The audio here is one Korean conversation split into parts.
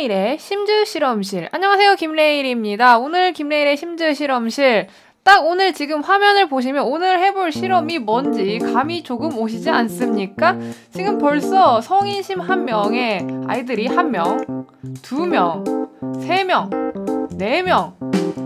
김레일의 심즈 실험실. 안녕하세요, 김레일입니다. 오늘 김레일의 심즈 실험실. 딱 오늘 지금 화면을 보시면 오늘 해볼 실험이 뭔지 감이 조금 오시지 않습니까? 지금 벌써 성인심 한 명에 아이들이 한 명, 두 명, 세 명, 네 명,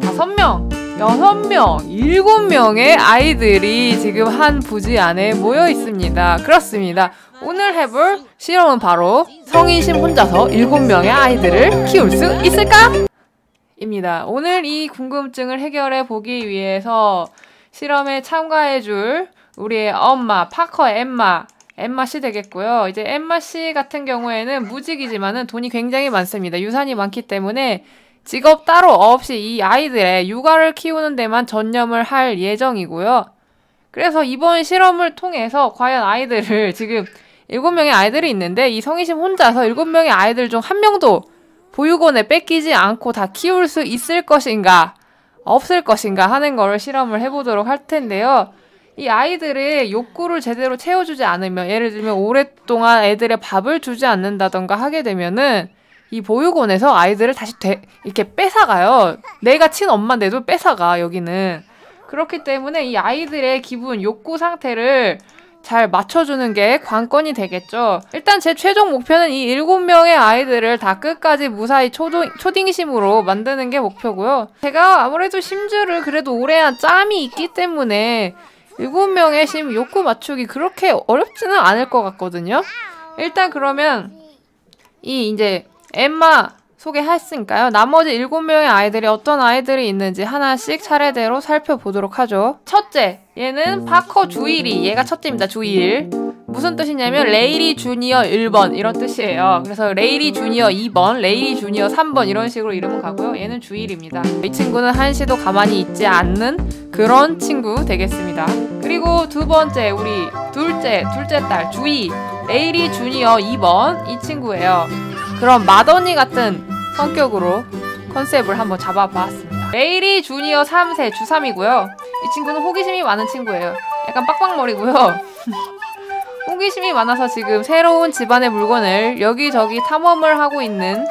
다섯 명, 여섯 명, 일곱 명의 아이들이 지금 한 부지 안에 모여 있습니다. 그렇습니다. 오늘 해볼 실험은 바로 성인심 혼자서 일곱 명의 아이들을 키울 수 있을까? 입니다. 오늘 이 궁금증을 해결해 보기 위해서 실험에 참가해 줄 우리의 엄마, 파커 엠마, 엠마 씨 되겠고요. 이제 엠마 씨 같은 경우에는 무직이지만은 돈이 굉장히 많습니다. 유산이 많기 때문에 직업 따로 없이 이 아이들의 육아를 키우는 데만 전념을 할 예정이고요. 그래서 이번 실험을 통해서 과연 아이들을 지금 일곱 명의 아이들이 있는데 이 성희심 혼자서 일곱 명의 아이들 중 한 명도 보육원에 뺏기지 않고 다 키울 수 있을 것인가 없을 것인가 하는 거를 실험을 해보도록 할 텐데요. 이 아이들의 욕구를 제대로 채워주지 않으면 예를 들면 오랫동안 애들의 밥을 주지 않는다던가 하게 되면은 이 보육원에서 아이들을 다시 되, 이렇게 뺏어가요. 내가 친 엄마인데도 뺏어가 여기는. 그렇기 때문에 이 아이들의 기분, 욕구 상태를 잘 맞춰주는 게 관건이 되겠죠. 일단 제 최종 목표는 이 일곱 명의 아이들을 다 끝까지 무사히 초동, 초딩심으로 만드는 게 목표고요. 제가 아무래도 심주를 그래도 오래 한 짬이 있기 때문에 일곱 명의 심 욕구 맞추기 그렇게 어렵지는 않을 것 같거든요. 일단 그러면 이 이제 엠마 소개했으니까요. 나머지 7명의 아이들이 어떤 아이들이 있는지 하나씩 차례대로 살펴보도록 하죠. 첫째, 얘는 파커 주일이. 얘가 첫째입니다. 주일. 무슨 뜻이냐면 레이리 주니어 1번 이런 뜻이에요. 그래서 레이리 주니어 2번, 레이리 주니어 3번 이런 식으로 이름은 가고요. 얘는 주일입니다. 이 친구는 한시도 가만히 있지 않는 그런 친구 되겠습니다. 그리고 두 번째 우리 둘째, 둘째 딸 주희 레이리 주니어 2번 이 친구예요. 그런 맏언니 같은 성격으로 컨셉을 한번 잡아봤습니다. 레이리 주니어 3세 주3이고요. 이 친구는 호기심이 많은 친구예요. 약간 빡빡머리고요. 호기심이 많아서 지금 새로운 집안의 물건을 여기저기 탐험을 하고 있는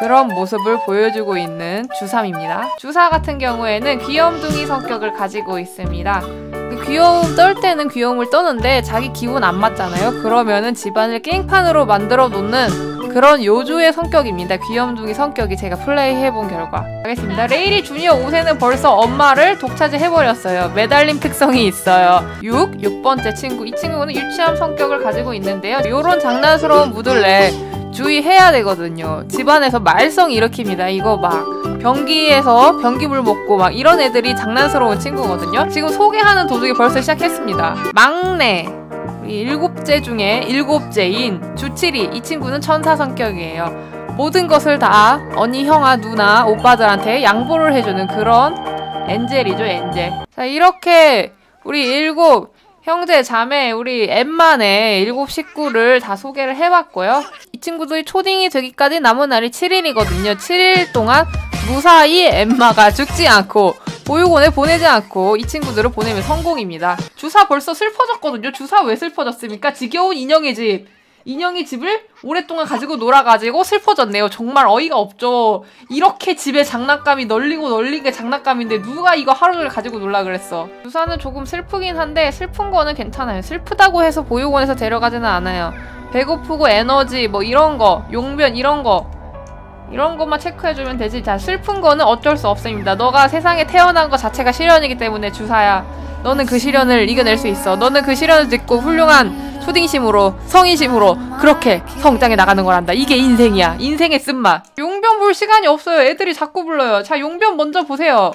그런 모습을 보여주고 있는 주3입니다. 주4 같은 경우에는 귀염둥이 성격을 가지고 있습니다. 그 귀여움 떨 때는 귀여움을 떠는데 자기 기분 안 맞잖아요. 그러면은 집안을 깽판으로 만들어 놓는 그런 요조의 성격입니다. 귀염둥이 성격이 제가 플레이해본 결과. 알겠습니다. 레이리 주니어 5세는 벌써 엄마를 독차지해버렸어요. 매달림 특성이 있어요. 6, 6번째 친구. 이 친구는 유치함 성격을 가지고 있는데요. 요런 장난스러운 무들레 주의해야 되거든요. 집안에서 말썽 일으킵니다. 이거 막 변기에서 변기물 먹고 막 이런 애들이 장난스러운 친구거든요. 지금 소개하는 도둑이 벌써 시작했습니다. 막내 일곱째 중에 일곱째인 주칠이 이 친구는 천사 성격이에요. 모든 것을 다 언니, 형아, 누나, 오빠들한테 양보를 해주는 그런 엔젤이죠, 엔젤. 자, 이렇게 우리 일곱 형제, 자매, 우리 엠만의 일곱 식구를 다 소개를 해봤고요. 이 친구들이 초딩이 되기까지 남은 날이 7일이거든요. 7일 동안 무사히 엠마가 죽지 않고 보육원에 보내지 않고 이 친구들을 보내면 성공입니다. 주사 벌써 슬퍼졌거든요. 주사 왜 슬퍼졌습니까? 지겨운 인형의 집. 인형이 집을 오랫동안 가지고 놀아가지고 슬퍼졌네요. 정말 어이가 없죠. 이렇게 집에 장난감이 널리고 널리게 장난감인데 누가 이거 하루 종일 가지고 놀라 그랬어. 주사는 조금 슬프긴 한데 슬픈 거는 괜찮아요. 슬프다고 해서 보육원에서 데려가지는 않아요. 배고프고 에너지 뭐 이런 거, 용변 이런 거 이런 것만 체크해주면 되지 자 슬픈 거는 어쩔 수 없습니다 너가 세상에 태어난 것 자체가 시련이기 때문에 주사야 너는 그 시련을 이겨낼 수 있어 너는 그 시련을 듣고 훌륭한 초딩심으로 성인심으로 그렇게 성장해 나가는 거란다. 이게 인생이야. 인생의 쓴맛. 용변 볼 시간이 없어요. 애들이 자꾸 불러요. 자 용변 먼저 보세요.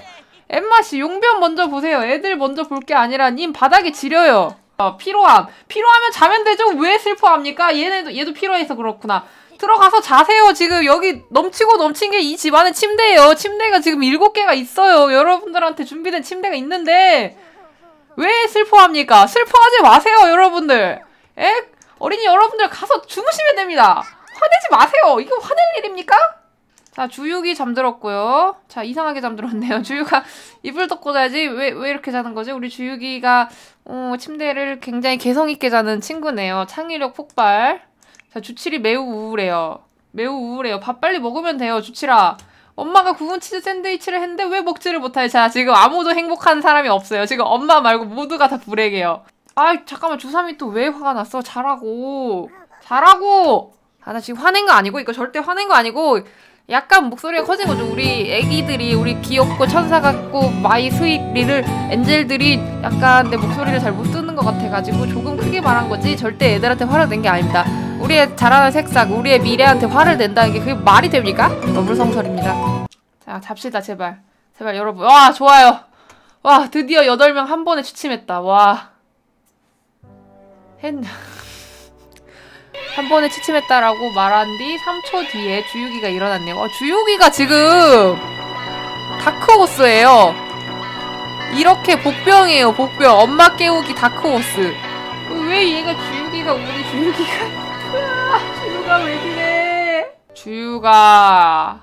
엠마씨 용변 먼저 보세요. 애들 먼저 볼 게 아니라 님 바닥이 지려요. 어, 피로함. 피로하면 자면 되죠. 왜 슬퍼합니까? 얘네도 얘도 피로해서 그렇구나. 들어가서 자세요. 지금 여기 넘치고 넘친 게 이 집안의 침대예요. 침대가 지금 일곱 개가 있어요. 여러분들한테 준비된 침대가 있는데 왜 슬퍼합니까? 슬퍼하지 마세요, 여러분들. 에? 어린이 여러분들 가서 주무시면 됩니다. 화내지 마세요. 이게 화낼 일입니까? 자, 주육이 잠들었고요. 자, 이상하게 잠들었네요. 주육아 이불 덮고 자야지. 왜, 왜 이렇게 자는 거지? 우리 주육이가 어, 침대를 굉장히 개성있게 자는 친구네요. 창의력 폭발. 자, 주칠이 매우 우울해요. 매우 우울해요. 밥 빨리 먹으면 돼요, 주치라. 엄마가 구운 치즈 샌드위치를 했는데 왜 먹지를 못해? 자, 지금 아무도 행복한 사람이 없어요. 지금 엄마 말고 모두가 다 불행해요. 아, 잠깐만, 주삼이 또 왜 화가 났어? 잘하고. 잘하고! 아, 나 지금 화낸 거 아니고, 이거 절대 화낸 거 아니고, 약간 목소리가 커진 거죠. 우리 애기들이, 우리 귀엽고 천사 같고, 마이 스윗 리를, 엔젤들이 약간 내 목소리를 잘 못 듣는 것 같아가지고, 조금 크게 말한 거지, 절대 애들한테 화를 낸 게 아닙니다. 우리의 자라는 색상, 우리의 미래한테 화를 낸다는 게 그게 말이 됩니까? 너물성설입니다. 자, 잡시다, 제발. 제발, 여러분. 와, 좋아요. 와, 드디어 8명 한 번에 취침했다. 와. 했... 한 번에 취침했다라고 말한 뒤 3초 뒤에 주유기가 일어났네요. 어, 주유기가 지금 다크호스예요. 이렇게 복병이에요, 복병. 엄마 깨우기 다크호스. 왜 얘가 주유기가 우리 주유기가 주유가 왜 그래? 주유가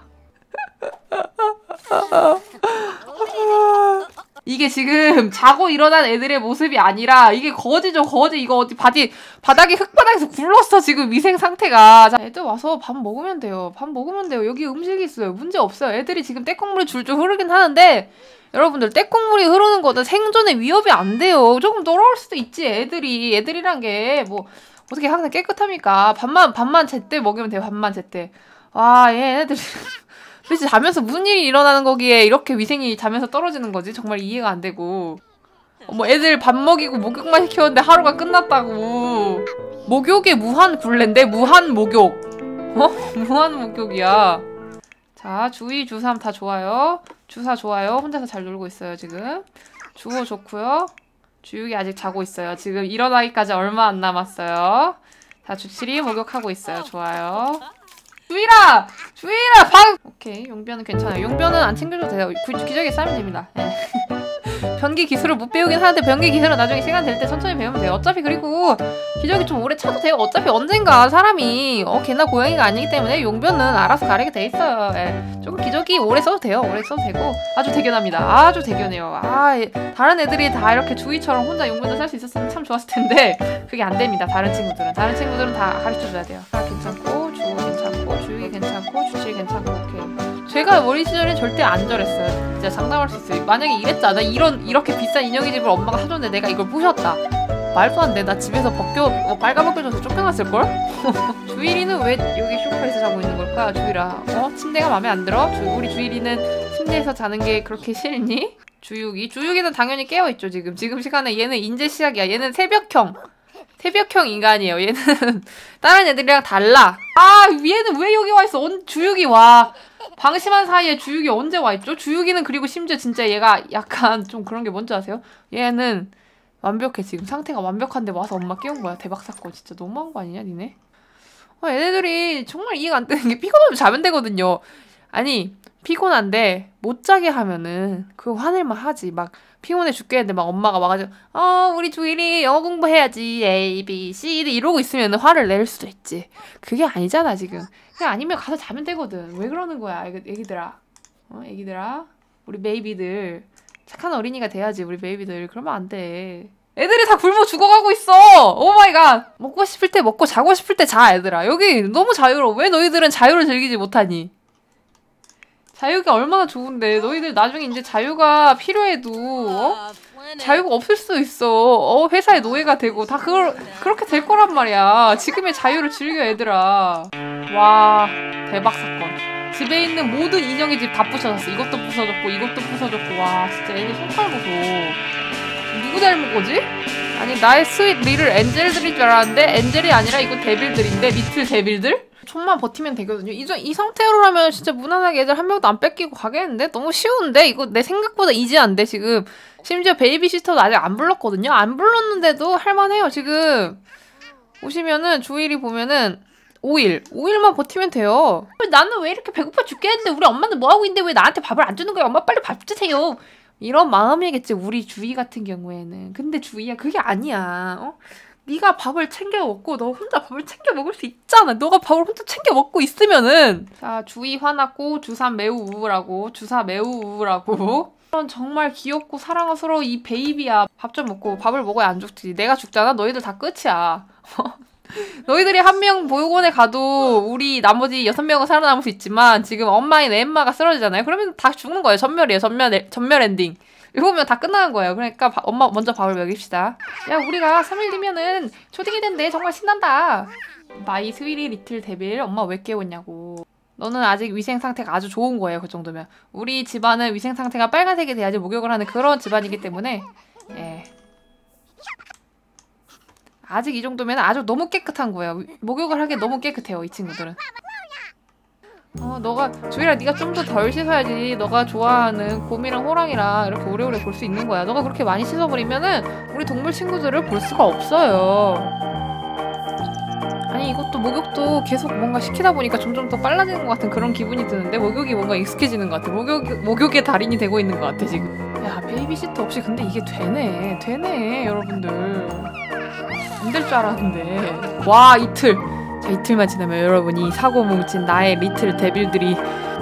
이게 지금 자고 일어난 애들의 모습이 아니라 이게 거지죠 거지. 이거 어디 바디 바닥에 흙바닥에서 굴렀어 지금 위생 상태가. 자 애들 와서 밥 먹으면 돼요. 밥 먹으면 돼요. 여기 음식이 있어요. 문제 없어요. 애들이 지금 떼국물이 줄줄 흐르긴 하는데 여러분들 떼국물이 흐르는 거는 생존에 위협이 안 돼요. 조금 더러울 수도 있지 애들이. 애들이란 게 뭐 어떻게 항상 깨끗합니까? 밥만 밥만 제때 먹으면 돼요 밥만 제때. 와 얘네들 도대체 자면서 무슨 일이 일어나는 거기에 이렇게 위생이 자면서 떨어지는 거지? 정말 이해가 안 되고. 뭐 애들 밥 먹이고 목욕만 시켰는데 하루가 끝났다고. 목욕의 무한 굴레인데 무한 목욕. 어? 무한 목욕이야. 자, 주의, 주삼 다 좋아요. 주사 좋아요. 혼자서 잘 놀고 있어요, 지금. 주호 좋고요. 주육이 아직 자고 있어요. 지금 일어나기까지 얼마 안 남았어요. 자, 주칠이 목욕하고 있어요. 좋아요. 주희라! 주희라! 방! 오케이, 용변은 괜찮아요. 용변은 안 챙겨줘도 돼요. 기저귀 싸면 됩니다. 네. 변기 기술을 못 배우긴 하는데 변기 기술은 나중에 시간 될 때 천천히 배우면 돼요. 어차피 그리고 기저귀 좀 오래 차도 돼요. 어차피 언젠가 사람이 어 개나 고양이가 아니기 때문에 용변은 알아서 가리게 돼 있어요. 예. 조금 기저귀 오래 써도 돼요. 오래 써도 되고 아주 대견합니다. 아주 대견해요. 아 다른 애들이 다 이렇게 주희처럼 혼자 용변을 살수 있었으면 참 좋았을 텐데 그게 안 됩니다. 다른 친구들은 다른 친구들은 다 가르쳐줘야 돼요. 아 괜찮고 주호 괜찮고 주희 괜찮고 오케이. 제가 어린 시절에 절대 안 저랬어요. 진짜 장담할 수 있어요. 만약에 이랬잖아. 이런 이렇게 비싼 인형의 집을 엄마가 사줬는데 내가 이걸 부셨다. 말도 안 돼. 나 집에서 벗겨 어, 빨가벗겨져서 쫓겨났을 걸. 주일이는 왜 여기 소파에서 자고 있는 걸까? 주일아. 어? 침대가 마음에 안 들어? 주, 우리 주일이는 침대에서 자는 게 그렇게 싫니? 주육이. 주육이는 당연히 깨어 있죠 지금. 지금 시간에 얘는 인제 시작이야. 얘는 새벽형. 새벽형 인간이에요. 얘는 다른 애들이랑 달라. 아 얘는 왜 여기 와 있어? 언 주육이 와. 방심한 사이에 주육이 언제 와 있죠? 주육이는 그리고 심지어 진짜 얘가 약간 좀 그런 게 뭔지 아세요? 얘는 완벽해 지금 상태가 완벽한데 와서 엄마 깨운 거야 대박 사건 진짜 너무한 거 아니냐 니네? 어, 얘네들이 정말 이해가 안 되는 게 피곤하면 자면 되거든요. 아니 피곤한데 못 자게 하면은 그 화낼만 하지. 막 피곤해 죽겠는데 막 엄마가 와가지고 어 우리 주일이 영어 공부해야지. A B C D. 이러고 있으면 화를 낼 수도 있지. 그게 아니잖아 지금. 그냥 아니면 가서 자면 되거든. 왜 그러는 거야 애기, 애기들아? 어 애기들아? 우리 베이비들. 착한 어린이가 돼야지 우리 베이비들. 그러면 안돼. 애들이 다 굶어 죽어가고 있어. 오 마이 갓 먹고 싶을 때 먹고 자고 싶을 때 자 애들아. 여기 너무 자유로워. 왜 너희들은 자유를 즐기지 못하니 자유가 얼마나 좋은데 너희들 나중에 이제 자유가 필요해도 어? 자유가 없을 수 있어. 어, 회사의 노예가 되고 다 그걸 그렇게 될 거란 말이야. 지금의 자유를 즐겨 얘들아. 와 대박 사건. 집에 있는 모든 인형의 집 다 부셔졌어. 이것도 부서졌고 이것도 부서졌고 와 진짜 애들 손팔 보소. 누구 닮은 거지? 아니 나의 스윗 리를 엔젤들인 줄 알았는데 엔젤이 아니라 이거 데빌들인데 리틀 데빌들? 좀만 버티면 되거든요. 이, 이 상태로라면 진짜 무난하게 애들 한 명도 안 뺏기고 가겠는데? 너무 쉬운데? 이거 내 생각보다 이지한데, 지금. 심지어 베이비 시터도 아직 안 불렀거든요? 안 불렀는데도 할만해요, 지금. 오시면은, 주일이 보면은, 5일. 5일만 버티면 돼요. 나는 왜 이렇게 배고파 죽겠는데, 우리 엄마는 뭐하고 있는데 왜 나한테 밥을 안 주는 거야? 엄마 빨리 밥 주세요. 이런 마음이겠지, 우리 주희 같은 경우에는. 근데 주희야, 그게 아니야. 어? 네가 밥을 챙겨 먹고 너 혼자 밥을 챙겨 먹을 수 있잖아. 너가 밥을 혼자 챙겨 먹고 있으면은 자 주희 화났고 주삼 매우 우울하고 주사 매우 우울하고 이런 정말 귀엽고 사랑스러운 이 베이비야 밥 좀 먹고 밥을 먹어야 안 죽지. 내가 죽잖아. 너희들 다 끝이야. 너희들이 한 명 보육원에 가도 우리 나머지 여섯 명은 살아남을 수 있지만 지금 엄마인 엠마가 쓰러지잖아요. 그러면 다 죽는 거예요. 전멸이에요. 전멸 전멸 엔딩. 이러면 다 끝나는 거예요. 그러니까 바, 엄마 먼저 밥을 먹입시다. 야 우리가 3일 뒤면은 초딩이 된대. 정말 신난다. 마이 스위리 리틀 데빌 엄마 왜 깨웠냐고. 너는 아직 위생 상태가 아주 좋은 거예요. 그 정도면. 우리 집안은 위생 상태가 빨간색이 돼야지 목욕을 하는 그런 집안이기 때문에 예. 아직 이 정도면 아주 너무 깨끗한 거예요. 목욕을 하기 너무 깨끗해요. 이 친구들은. 어, 너가 조이라 네가 좀 더 덜 씻어야지. 너가 좋아하는 곰이랑 호랑이랑 이렇게 오래오래 볼 수 있는 거야. 너가 그렇게 많이 씻어버리면은 우리 동물 친구들을 볼 수가 없어요. 아니 이것도 목욕도 계속 뭔가 시키다 보니까 점점 더 빨라지는 것 같은 그런 기분이 드는데 목욕이 뭔가 익숙해지는 것 같아. 목욕 목욕의 달인이 되고 있는 것 같아 지금. 야 베이비시터 없이 근데 이게 되네, 되네 여러분들. 안 될 줄 알았는데. 와 이틀. 자 이틀만 지나면 여러분이 사고 뭉친 나의 리틀 데빌들이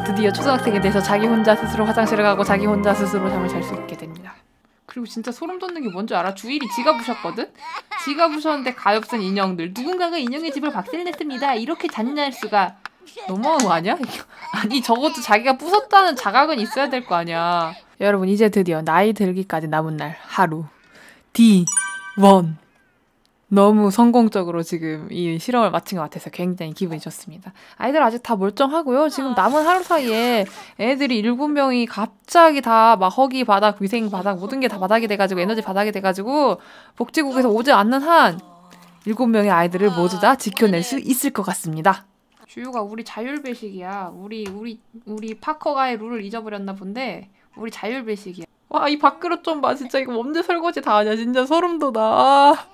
드디어 초등학생이 돼서 자기 혼자 스스로 화장실을 가고 자기 혼자 스스로 잠을 잘 수 있게 됩니다. 그리고 진짜 소름 돋는 게 뭔지 알아? 주일이 지가 부셨거든? 지가 부셨는데 가엾은 인형들. 누군가가 인형의 집을 박살냈습니다. 이렇게 잔인할 수가. 너무한 거 아니야? 아니 적어도 자기가 부쉈다는 자각은 있어야 될 거 아니야. 여러분 이제 드디어 나이 들기까지 남은 날 하루. D1 너무 성공적으로 지금 이 실험을 마친 것 같아서 굉장히 기분이 좋습니다. 아이들 아직 다 멀쩡하고요. 지금 남은 하루 사이에 애들이 일곱 명이 갑자기 다 막 허기 바닥, 위생 바닥, 모든 게 다 바닥이 돼가지고 에너지 바닥이 돼가지고 복지국에서 오지 않는 한 일곱 명의 아이들을 모두 다 지켜낼 수 있을 것 같습니다. 주유가 우리 자율배식이야. 우리 우리 우리 파커가의 룰을 잊어버렸나 본데 우리 자율배식이야. 와 이 밥그릇 좀 봐. 진짜 이거 언제 설거지 다 하냐. 진짜 소름 돋아.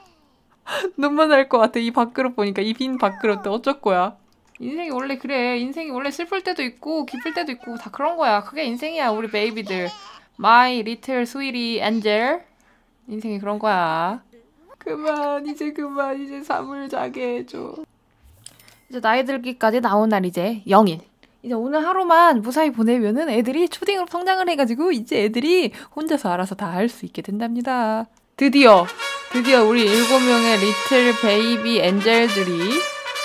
아. 눈물 날 것 같아. 이 밥그릇 보니까 이빈 밥그릇 어쩔 거야. 인생이 원래 그래. 인생이 원래 슬플 때도 있고 기쁠 때도 있고 다 그런 거야. 그게 인생이야. 우리 베이비들. My little sweetie angel. 인생이 그런 거야. 그만 이제 그만 이제 잠을 자게 해줘. 이제 나이 들기까지 나온 날 이제 0일. 이제 오늘 하루만 무사히 보내면은 애들이 초딩으로 성장을 해가지고 이제 애들이 혼자서 알아서 다 할 수 있게 된답니다. 드디어 드디어 우리 일곱 명의 리틀 베이비 엔젤들이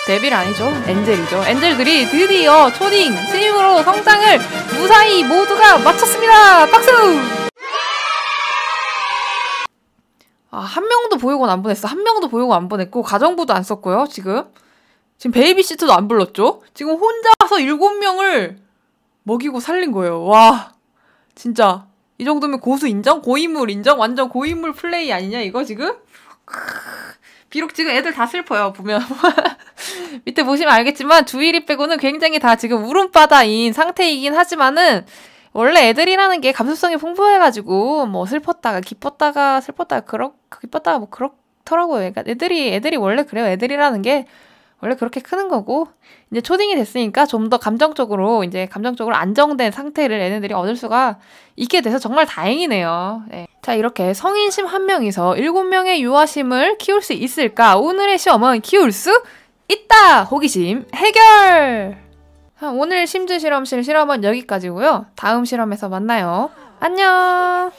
데빌 아니죠? 엔젤이죠. 엔젤들이 드디어 초딩 신입으로 성장을 무사히 모두가 마쳤습니다. 박수! 아, 한 명도 보육원 안 보냈어. 한 명도 보육원 안 보냈고 가정부도 안 썼고요. 지금 지금 베이비 시트도 안 불렀죠. 지금 혼자서 일곱 명을 먹이고 살린 거예요. 와, 진짜 이 정도면 고수 인정? 고인물 인정? 완전 고인물 플레이 아니냐 이거 지금? 비록 지금 애들 다 슬퍼요 보면 밑에 보시면 알겠지만 주일이 빼고는 굉장히 다 지금 울음바다인 상태이긴 하지만은 원래 애들이라는 게 감수성이 풍부해가지고 뭐 슬펐다가 기뻤다가 슬펐다가 그렇 기뻤다가 뭐 그렇더라고요. 그러니까 애들이 애들이 원래 그래요. 애들이라는 게 원래 그렇게 크는 거고 이제 초딩이 됐으니까 좀 더 감정적으로 이제 감정적으로 안정된 상태를 얘네들이 얻을 수가 있게 돼서 정말 다행이네요. 네. 자 이렇게 성인심 한 명이서 일곱 명의 유아심을 키울 수 있을까? 오늘의 시험은 키울 수 있다. 호기심 해결. 오늘 심즈 실험실 실험은 여기까지고요. 다음 실험에서 만나요. 안녕.